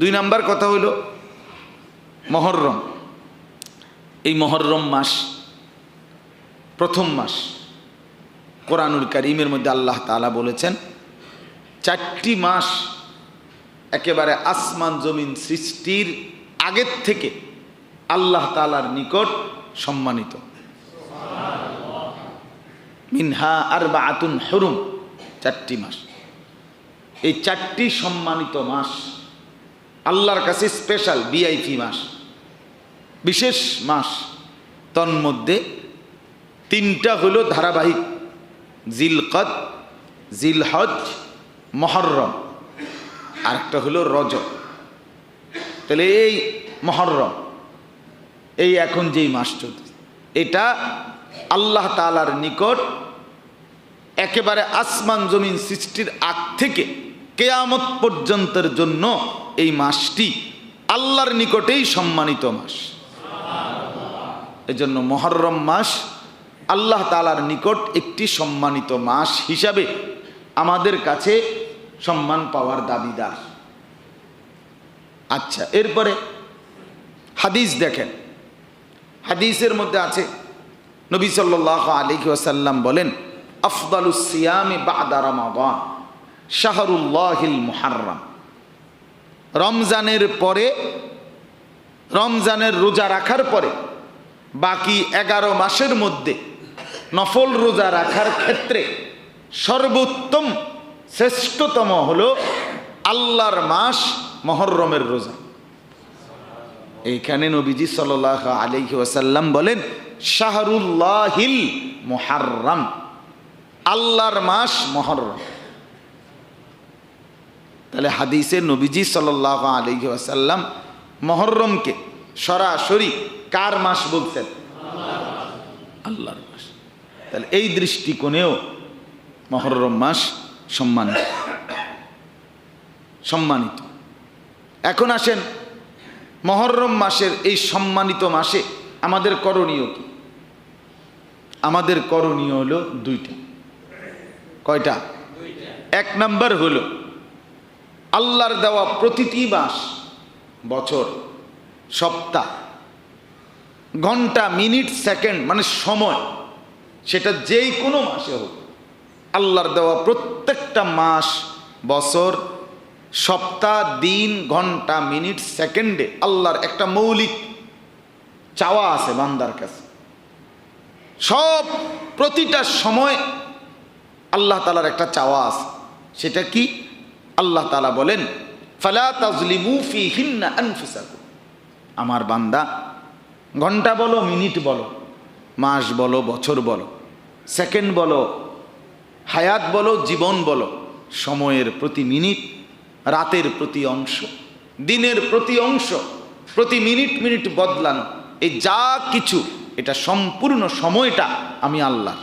দুই নাম্বার কথা হইল মহরম। এই মহরম মাস প্রথম মাস। কোরআনুল করিমের মধ্যে আল্লাহ তাআলা বলেছেন, চারটি মাস একেবারে আসমান জমিন সৃষ্টির আগের থেকে আল্লাহ তালার নিকট সম্মানিত। মিনহা আর বা আতুন হরুম, চারটি মাস। এই চারটি সম্মানিত মাস আল্লাহর কাছে স্পেশাল বিআইপি মাস। বিশেষ মাস। তন্মধ্যে তিনটা হলো ধারাবাহিক। জিলকদ, জিলহজ, মহরম। আরেকটা হলো রজ তাহলে এই মহরম, এই এখন যেই মাস চলছে এটা আল্লাহ তালার নিকট একেবারে আসমান জমিন সৃষ্টির আগ থেকে কেয়ামত পর্যন্তের জন্য এই মাসটি আল্লাহর নিকটেই সম্মানিত মাস। এজন্য মহরম মাস আল্লাহ তালার নিকট একটি সম্মানিত মাস হিসাবে আমাদের কাছে সম্মান পাওয়ার দাবিদার। আচ্ছা এরপরে হাদিস দেখেন। হাদিসের মধ্যে আছে, নবী সাল্লাহ আলী ওয়াসাল্লাম বলেন, আফদালুস সিয়ামি বাদা রমাদান, শাহরুল্লাহিল রমজানের পরে, রমজানের রোজা রাখার পরে, বাকি এগারো মাসের মধ্যে নফল রোজা রাখার ক্ষেত্রে সর্বোত্তম, শ্রেষ্ঠতম হল আল্লাহর মাস মহরমের রোজা। এইখানে নবীজি সাল আলহি ওয়াসাল্লাম বলেন, শাহরুল্লাহিল মোহার্রাম, আল্লাহর মাস মহরম। তাহলে হাদিসে নবীজি সাল আলহি ওয়াসাল্লাম মহরমকে সরাসরি কার মাস বলছেন? আল্লাহর মাস। তাহলে এই দৃষ্টিকোণেও মহরম মাস সম্মানিত। সম্মানিত। এখন আসেন মহরম মাসের এই সম্মানিত মাসে আমাদের করণীয় কি? আমাদের করণীয় হলো দুইটা। কয়টা? এক নাম্বার হলো আল্লাহর দেওয়া প্রতিটি মাস, বছর, সপ্তাহ, ঘণ্টা, মিনিট, সেকেন্ড মানে সময়, সেটা যেই কোনো মাসে হোক, আল্লাহর দেওয়া প্রত্যেকটা মাস, বছর, সপ্তাহ, দিন, ঘণ্টা, মিনিট, সেকেন্ডে আল্লাহর একটা মৌলিক চাওয়া আছে বান্দার কাছে। সব প্রতিটা সময় আল্লাহ তালার একটা চাওয়া আছে। সেটা কি? আল্লাহ তালা বলেন, ফালা তাজলিমু ফি হিন্না আনফুসাকুম। আমার বান্দা, ঘণ্টা বলো, মিনিট বলো, মাস বলো, বছর বলো, সেকেন্ড বলো, হায়াত বলো, জীবন বলো, সময়ের প্রতি মিনিট, রাতের প্রতি অংশ, দিনের প্রতি অংশ, প্রতি মিনিট মিনিট বদলানো, এই যা কিছু, এটা সম্পূর্ণ সময়টা আমি আল্লাহ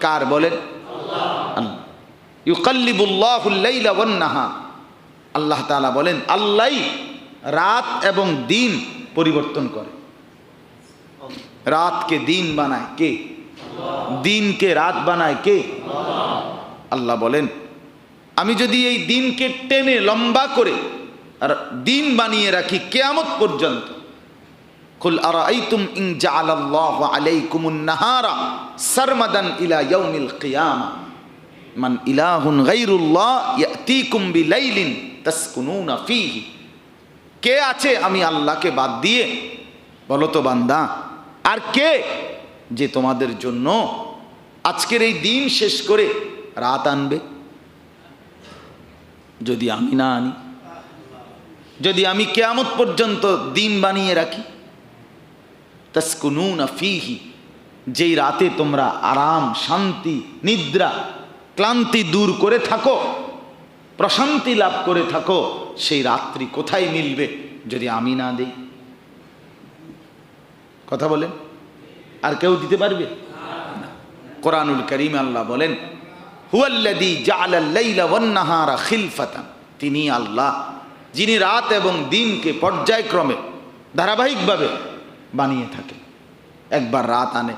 কার বলেন? আল্লাহ। আল্লাহ তাআলা বলেন আল্লাহ রাত এবং দিন পরিবর্তন করে। রাতকে দিন বানায় কে? দিনকে রাত বানায় কে? আল্লাহ বলেন, আমি যদি এই দিনকে টেনে লম্বা করে আর দিন বানিয়ে রাখি কেয়ামত পর্যন্ত, কুল আরাইতুম আলাইকুমুন নাহারা সারমাদান ইলা ইয়াউমিল কিয়ামা। মান ইলাহুন গায়রুল্লাহ ইয়াতিকুম বিলাইলিন তাসকুনুনা ফীহি। কে আছে আমি আল্লাহকে বাদ দিয়ে? বলো তো বান্দা। আর কে যে তোমাদের জন্য আজকের এই দিন শেষ করে রাত আনবে? যদি আমি না আনি? যদি আমি কেয়ামত পর্যন্ত দিন বানিয়ে রাখি? তস্কুনুনা ফিহি। যেই রাতে তোমরা আরাম, শান্তি, নিদ্রা ক্লান্তি দূর করে থাকো, প্রশান্তি লাভ করে থাকো, সেই রাত্রি কোথায় মিলবে যদি আমি না দেই? কথা বলেন। আর কেউ দিতে পারবে? কোরআনুল করিম আল্লাহ বলেন তিনি আল্লাহ, যিনি রাত এবং দিনকে পর্যায়ক্রমে, ধারাবাহিকভাবে বানিয়ে থাকে একবার রাত আনে,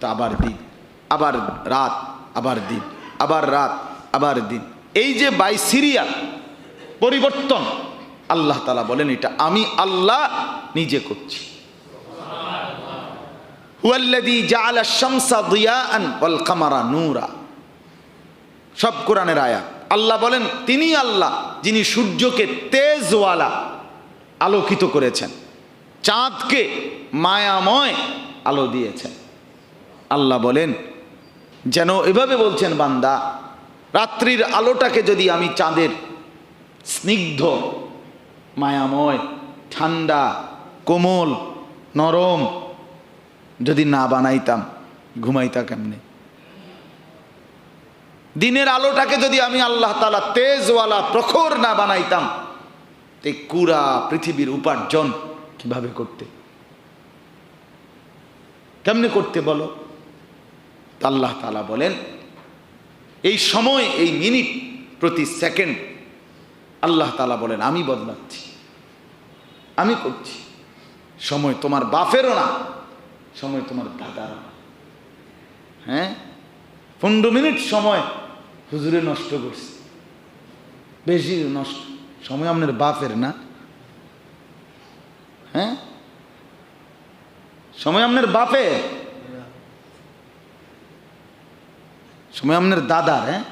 তো আবার দিন। আবার রাত, আবার দিন। আবার রাত, আবার দিন। এই যে বাই সিরিয়াল পরিবর্তন, আল্লাহ তালা বলেন এটা আমি আল্লাহ নিজে করছি। সব কোরআনের আয়াত। আল্লাহ বলেন তিনি আল্লাহ যিনি সূর্যকে তেজওয়ালা আলোকিত করেছেন, চাঁদকে মায়াময় আলো দিয়েছেন। আল্লাহ বলেন যেন এভাবে বলছেন বান্দা, রাত্রির আলোটাকে যদি আমি চাঁদের স্নিগ্ধ, মায়াময়, ঠান্ডা, কোমল, নরম যদি না বানাইতাম, ঘুমাইতা কেমনে? দিনের আলোটাকে যদি আমি আল্লাহ তালা তেজওয়ালা, প্রখর না বানাইতাম, তে কুরা পৃথিবীর উপার্জন কীভাবে করতে? কেমনে করতে বলো? আল্লাহ তালা বলেন, এই সময়, এই মিনিট প্রতি সেকেন্ড আল্লাহ তালা বলেন, আমি বদলাচ্ছি, আমি করছি। সময় তোমার বাপেরও না, সময় তোমার দাদারও হ্যাঁ? পনেরো মিনিট সময় হুজুরে নষ্ট করছে। বেশি নষ্ট, সময় আপনার বাপের না। হ্যাঁ? সময় আপনার বাপের। সময় আপনার দাদার হ্যাঁ?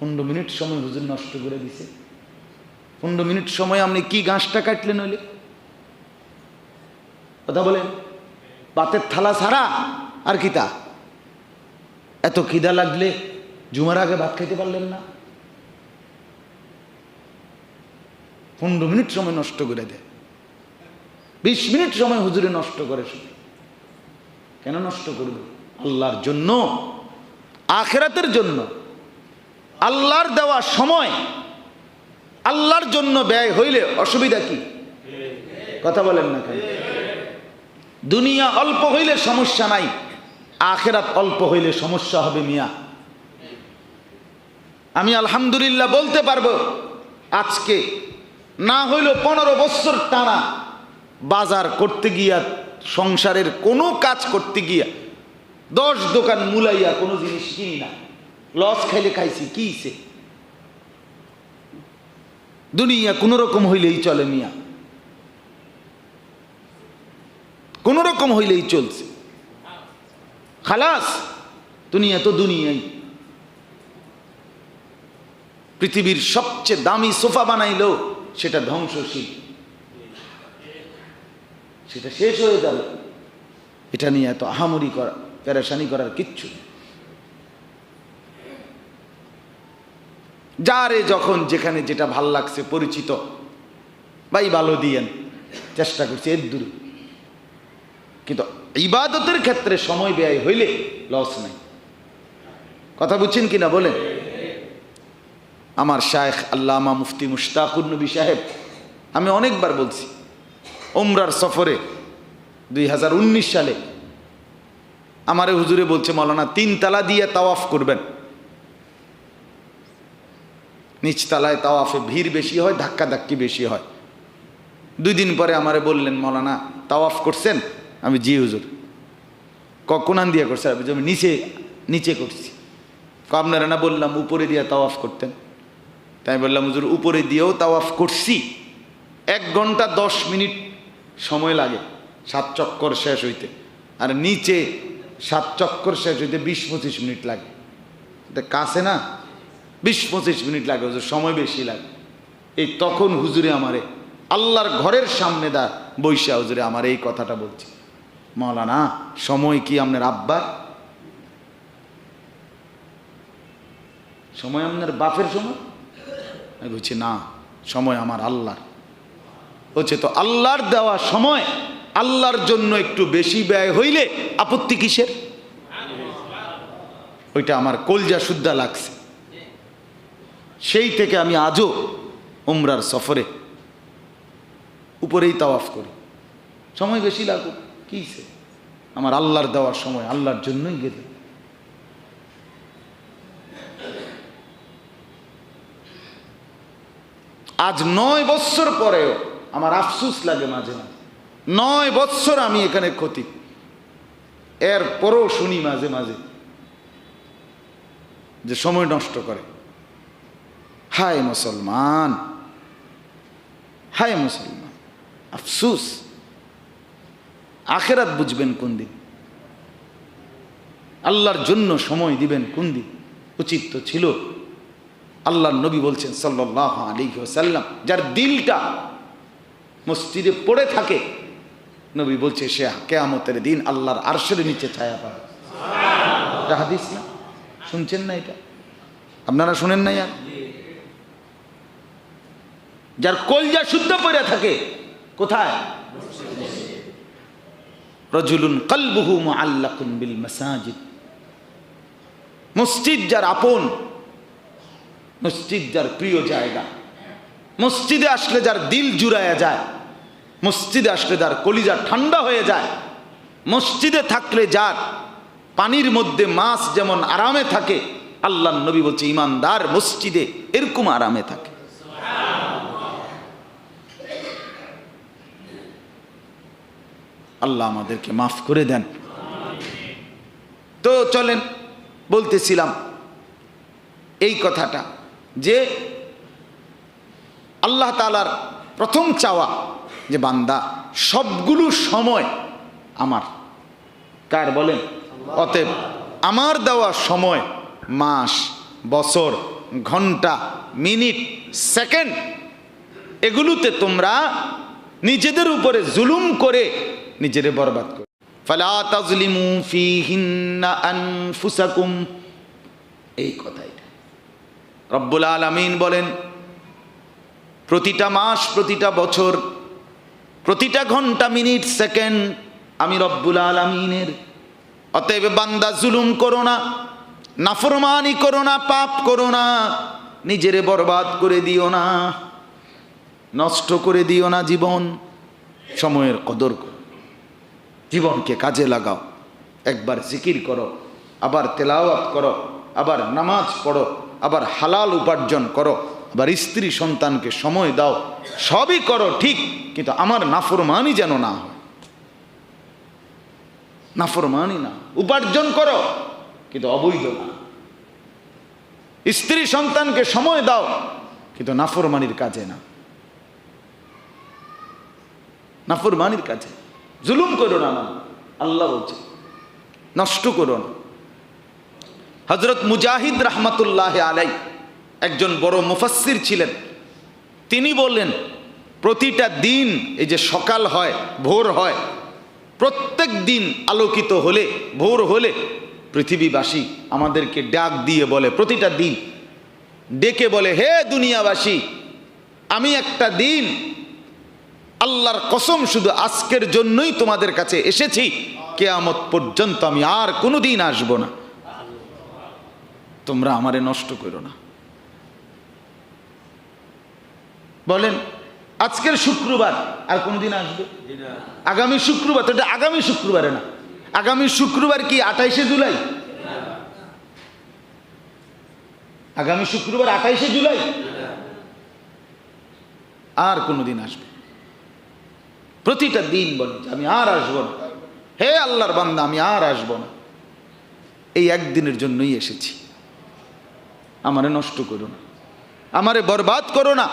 পনেরো মিনিট সময় হুজুর নষ্ট করে দিছে। পনেরো মিনিট সময় আপনি কি গাছটা কাটলেন হইলে? কথা বলেন। পাতের থালা ছাড়া আর কি তা? এত খিদা লাগলে জুমার আগে ভাত খাইতে পারলেন না। পনেরো মিনিট সময় নষ্ট করে দেয়। বিশ মিনিট সময় হুজুরে নষ্ট করে কেন নষ্ট করবে? আল্লাহর জন্য আখেরাতের জন্য, আল্লাহর দেওয়া সময়, আল্লাহর জন্য ব্যয় হইলে অসুবিধা কি? কথা বলেন না কেন? দুনিয়া অল্প হইলে সমস্যা নাই, আখেরাত অল্প হইলে সমস্যা হবে মিয়া। আমি আলহামদুলিল্লাহ বলতে পারব, আজকে না হইল পনেরো বছর টানা বাজার করতে গিয়া, সংসারের কোনো কাজ করতে গিয়া দশ দোকান মুলাইয়া কোনো জিনিস কিনি না। লস খাইলে খাইছি কিছে দুনিয়া কোনো রকম হইলেই চলে মিয়া। কোনো রকম হইলেই চলছে। খালাস, দুনিয়া তো দুনিয়াই। পৃথিবীর সবচেয়ে দামি সোফা বানাইলো, সেটা ধ্বংসশীল। সেটা শেষ হয়ে যাবে। এটা নিয়ে এত আহামরি করা। প্যারাসানি করার কিচ্ছু যারে যখন যেখানে যেটা ভালো লাগছে পরিচিত, ভাই ভালো দিয়েন, চেষ্টা করছি, এর দূরে। কিন্তু ইবাদতের ক্ষেত্রে সময় ব্যয় হইলে লস নাই। কথা বুঝছেন কিনা বলেন? আমার শায়েখ আল্লামা মুফতি মুশতাকুর নবী সাহেব, আমি অনেকবার বলছি ওমরার সফরে দুই হাজার উনিশ সালে আমারে হুজুরে বলছে মৌলানা তিন তালা দিয়ে তাওয়াফ করবেন। নিচতলায় তাওয়াফে ভিড় বেশি হয় ধাক্কা ধাক্কি বেশি হয়। দুই দিন পরে আমারে বললেন মৌলানা তাওয়াফ করছেন? আমি, জি হুজুর। কখনান দিয়ে করছে? আমি নিচে নিচে করছি। আপনারা না বললাম উপরে দিয়ে তাওয়াফ করতেন? তাই বললাম, হুজুর, উপরে দিয়েও তাওয়াফ করছি। এক ঘণ্টা দশ মিনিট সময় লাগে, সাত চক্কর শেষ হইতে। আর নিচে সাত চক্কর শেষ হইতে বিশ পঁচিশ মিনিট লাগে। এটা কাছে না? বিশ পঁচিশ মিনিট লাগে, হুজুর, সময় বেশি লাগে। এই তখন হুজুরে আমারে, আল্লাহর ঘরের সামনে দা বৈশা হুজুরে আমার এই কথাটা বলছি। মৌলানা সময় কি আপনার আব্বার? সময় আপনার বাপের সময়? আমি বলছি, না, সময় আমার আল্লাহর। হচ্ছে তো আল্লাহর দেওয়া সময় আল্লাহর জন্য একটু বেশি ব্যয় হইলে আপত্তি কিসের? ওইটা আমার কলজা শুদ্ধা লাগছে। সেই থেকে আমি আজও উমরার সফরে উপরেই তাওয়াফ করি। সময় বেশি লাগুক কিসে আমার আল্লাহর দেওয়ার সময় আল্লাহর জন্যই গেলে। আজ নয় বৎসর পরেও আমার আফসুস লাগে মাঝে মাঝে। নয় বৎসর আমি এখানে ক্ষতি। এর পরেও শুনি মাঝে মাঝে যে সময় নষ্ট করে। হায় মুসলমান হায় মুসলমান, আফসুস। আখেরাত বুঝবেন কোন দিন? আল্লাহর জন্য সময় দিবেন কোন দিন? উচিত তো ছিল। আল্লাহর নবী বলছেন সাল্লাহ আলী সাল্লাম যার দিলটা মসজিদে পড়ে থাকে নবী বলছে, সে কেয়ামতের দিন আল্লাহর আরশের নিচে ছায়া পাবে। হাদিস না? শুনছেন না এটা? আপনারা শুনেন না আর? যার কলজা শুদ্ধ পড়ে থাকে, কোথায়? মসজিদ যার আপন, মসজিদ যার প্রিয় জায়গা, মসজিদে আসলে যার দিল জুড়ায়া যায় মসজিদে আসলে যার কলিজা ঠান্ডা হয়ে যায়, মসজিদে থাকলে যার পানির মধ্যে মাছ যেমন আরামে থাকে আল্লাহ নবী বলছে, ইমানদার মসজিদে এরকম আরামে থাকে। আল্লাহ আমাদেরকে মাফ করে দেন। তো চলেন, বলতেছিলাম এই কথাটা যে আল্লাহ তালার প্রথম চাওয়া যে বান্দা, সবগুলো সময় আমার। কার বলেন? অতএব আমার দেওয়া সময়, মাস, বছর, ঘণ্টা, মিনিট, সেকেন্ড, এগুলোতে তোমরা নিজেদের উপরে জুলুম করে নিজেরে বরবাদ করো। ফালা তাজলিমু ফিহিন্না আনফুসাকুম। এই কথাই রব্বুল আলামিন বলেন, প্রতিটা মাস, প্রতিটা বছর প্রতিটা ঘণ্টা, মিনিট, সেকেন্ড আমি রব্বুল আলমিনের। অতএব বান্দা জুলুম করো না, নাফরমানি করো না, পাপ করো না, নিজেরে বরবাদ করে দিও না, নষ্ট করে দিও না জীবন, সময়ের কদর জীবনকে কাজে লাগাও, একবার জিকির করো, আবার তেলাওয়াত করো, আবার নামাজ পড়ো, আবার হালাল উপার্জন করো আবার স্ত্রী সন্তানকে সময় দাও, সবই করো, ঠিক, কিন্তু আমার নাফরমানি যেন না হয়। নাফরমানি না, উপার্জন করো, কিন্তু অবৈধ না। স্ত্রী সন্তানকে সময় দাও, কিন্তু নাফরমানির কাজে না। নাফরমানির কাজে। জুলুম করো না না আল্লাহ বলছে, নষ্ট করো না। হজরত মুজাহিদ রহমতুল্লাহ আলাই একজন বড় মুফাসির ছিলেন। তিনি বললেন, প্রতিটা দিন এই যে সকাল হয়, ভোর হয়, প্রত্যেক দিন আলোকিত হলে, ভোর হলে পৃথিবীবাসী আমাদেরকে ডাক দিয়ে বলে, প্রতিটা দিন। ডেকে বলে, হে দুনিয়াবাসী, আমি একটা দিন আল্লাহর কসম শুধু আজকের জন্যই তোমাদের কাছে এসেছি। কেয়ামত পর্যন্ত আমি আর কোনো দিন আসব না। তোমরা আমারে নষ্ট করো না। বলেন, আজকের শুক্রবার, আর কোনদিন আসবে? আগামী শুক্রবার, তো এটা আগামী শুক্রবারে না। আগামী শুক্রবার কি আঠাইশে জুলাই? আগামী শুক্রবার আঠাইশে জুলাই? আর কোনোদিন আসবে। প্রতিটা দিন বলে আমি আর আসব না। হে আল্লাহর বান্দা, আমি আর আসব না। এই একদিনের জন্যই এসেছি। আমারে নষ্ট করো না। আমারে বরবাদ করো না।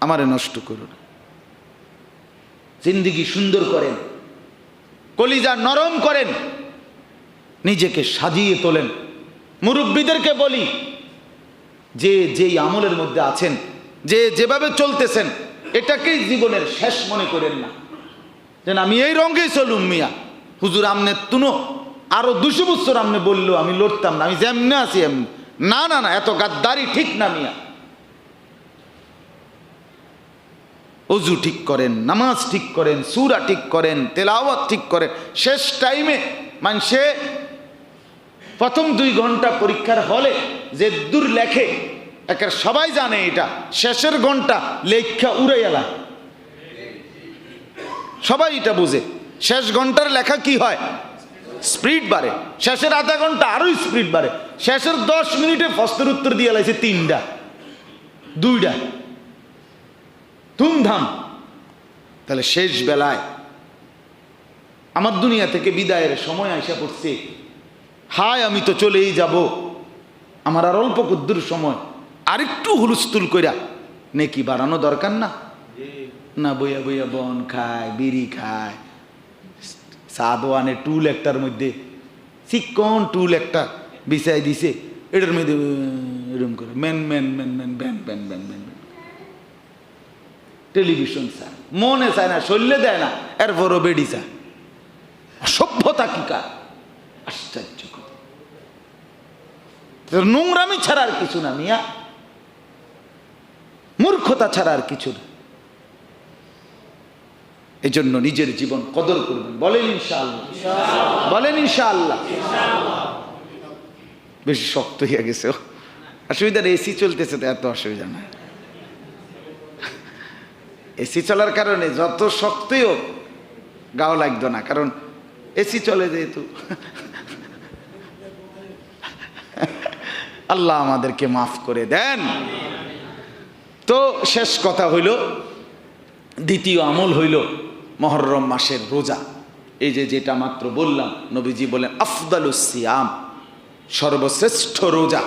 আমারে নষ্ট করো না। জিন্দিগি সুন্দর করেন, কলিজা নরম করেন, নিজেকে সাজিয়ে তোলেন। মুরব্বীদেরকে বলি, যে যেই আমলের মধ্যে আছেন, যে যেভাবে চলতেছেন, এটাকেই জীবনের শেষ মনে করেন না। যেন আমি এই রঙেই চলুম মিয়া। হুজুর আমনে তুনো, আরও দুশো বছর আমনে বলল, আমি লড়তাম না, আমি যেমনে আছি না না না, এত গাদ্দারি ঠিক না মিয়া। অজু ঠিক করেন, নামাজ ঠিক করেন, সুরা ঠিক করেন, তেলাওয়াত ঠিক করেন, শেষ টাইমে মানুষে প্রথম দুই ঘণ্টা পরীক্ষার হলে যে দূর লেখে একের সবাই জানে এটা, শেষের ঘণ্টা লেখা উড়ে এলা সবাই এটা বুঝে, শেষ ঘণ্টার লেখা কি হয়? স্পিড বাড়ে, শেষের আধা ঘণ্টা আরও স্পিড বাড়ে, শেষের দশ মিনিটে ফস্তের উত্তর দিয়ে লাইছে তিনটা, দুইটা। ধুমধাম। তাহলে শেষ বেলায় আমার দুনিয়া থেকে বিদায়ের সময় আইসা পড়ছে। হায়, আমি তো চলেই যাব। আমার আর অল্প কুদ্দুর সময়। আরেকটু হুলস্থুল কইরা, নেকি বাড়ানো দরকার না? না, বইয়া বইয়া বন খায়, বিড়ি খায়। সাদওয়ানে টুল একটার মধ্যে চিকন টুল একটা বিছাই দিছে। এটার মধ্যে এরম করে ম্যান ম্যান ম্যান ব্যান ব্যান ব্যান ব্যান। টেলিভিশন চায়। মনে চায় না, শরীরে দেয় না, এরপরও বেডি চায় সভ্যতা কি কার? আশ্চর্য নোংরামি ছাড়া আর কিছু না, মিয়া। মূর্খতা ছাড়া আর কিছু না। এই জন্য নিজের জীবন কদর করবেন। বলেন ইনশাআল্লাহ। বলেন ইনশাআল্লাহ। বেশি শক্ত হয়ে গেছে ও। অসুবিধা এসি চলতেছে, তো এত অসুবিধা নাই। এসি চলার কারণে যত শক্তই হোক, গাও লাগতো না, কারণ এসি চলে যেহেতু। আল্লাহ আমাদেরকে মাফ করে দেন। তো শেষ কথা হইল, দ্বিতীয় আমল হইল মহরম মাসের রোজা। এই যে যেটা মাত্র বললাম, নবীজি বলেন আফদালুসিয়াম সর্বশ্রেষ্ঠ রোজা।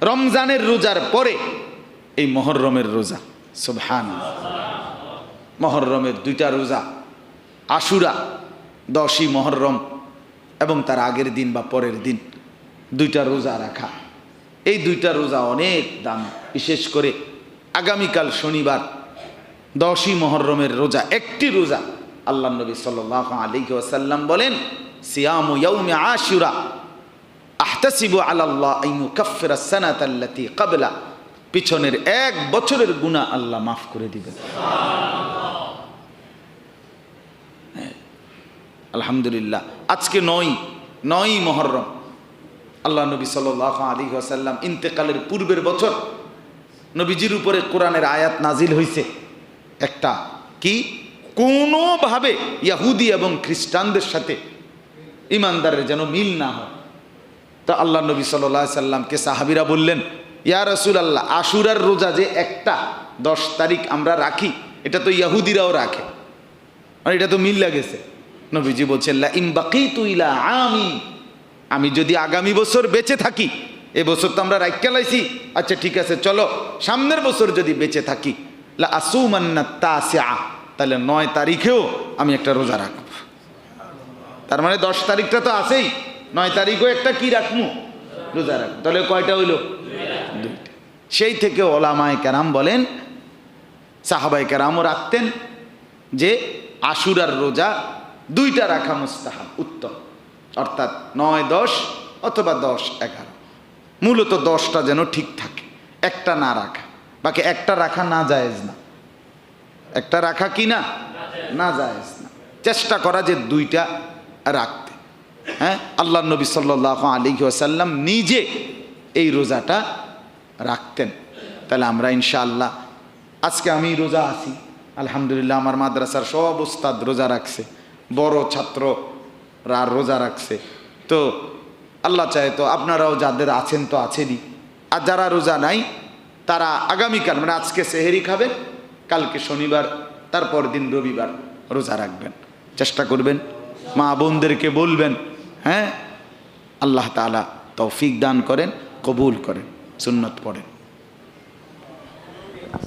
রমজানের রোজার পরে এই মহরমের রোজা। সুবহান মহরমের দুইটা রোজা, আশুরা, দশই মহরম এবং তার আগের দিন বা পরের দিন দুইটা রোজা রাখা। এই দুইটা রোজা অনেক দাম, বিশেষ করে আগামীকাল শনিবার, দশই মহরমের রোজা, একটি রোজা আল্লাহ নবী সাল আলী ওয়াসাল্লাম বলেন, সিয়াম ইয়াউমে আশুরা, আহতাসিবু আলাল্লাহ আইনু কাফিরা সানাত কাবলা পিছনের এক বছরের গুনাহ আল্লাহ মাফ করে দিবেন। হ্যাঁ। আলহামদুলিল্লাহ। আজকে নয় নয় মহরম। আল্লাহ নবী সাল আলী আসাল্লাম ইন্তেকালের পূর্বের বছর নবীজির উপরে কোরআনের আয়াত নাজিল হয়েছে একটা কি? কোনোভাবে ইয়াহুদি এবং খ্রিস্টানদের সাথে ইমানদারের যেন মিল না হয়। তা আল্লাহ নবী সাল্লাহ সাল্লামকে সাহাবিরা বললেন ইয়া রসুল আল্লাহ আশুরার রোজা যে একটা, দশ তারিখ আমরা রাখি, এটা তো ইয়াহুদিরাও রাখে। আর এটা তো মিল লাগেছে নবীজি বলছেন ইম বাকি তুইলা আমি। আমি যদি আগামী বছর বেঁচে থাকি, এ বছর তো আমরা রাইখা লাইছি। আচ্ছা ঠিক আছে, চলো, সামনের বছর যদি বেঁচে থাকি, লা আসুমান্না তাসিআ, তাহলে নয় তারিখেও আমি একটা রোজা রাখব। তার মানে দশ তারিখটা তো আছেই, নয় তারিখও একটা কি রাখব রোজা রাখব। তাহলে কয়টা হইল? সেই থেকে ওলামায় কেরাম বলেন সাহাবাই কেরামও রাখতেন যে আশুরার রোজা দুইটা রাখা মুস্তাহাব, উত্তম। অর্থাৎ নয়, দশ অথবা দশ, এগারো। মূলত দশটা যেন ঠিক থাকে, একটা না রাখা। বাকি একটা রাখা না জায়েজ না। একটা রাখা কি না? না জায়েজ না। চেষ্টা করা যে দুইটা রাখতে। হ্যাঁ? আল্লাহ নবী সাল্লাহ আলী আসাল্লাম নিজে এই রোজাটা রাখতেন। তাহলে আমরা ইনশাআল্লাহ, আজকে আমি রোজা আছি। আলহামদুলিল্লাহ আমার মাদ্রাসার সব ওস্তাদ রোজা রাখছে। বড় ছাত্ররা রোজা রাখছে। তো আল্লাহ চায় তো আপনারাও যাদের আছেন তো আছেনই। আর যারা রোজা নাই, তারা আগামীকাল মানে আজকে সেহেরি খাবেন, কালকে শনিবার, তারপর দিন রবিবার রোজা রাখবেন। চেষ্টা করবেন, মা বোনদেরকে বলবেন হ্যাঁ আল্লাহ তালা তৌফিক দান করেন, কবুল করেন। সুন্নত পড়েন।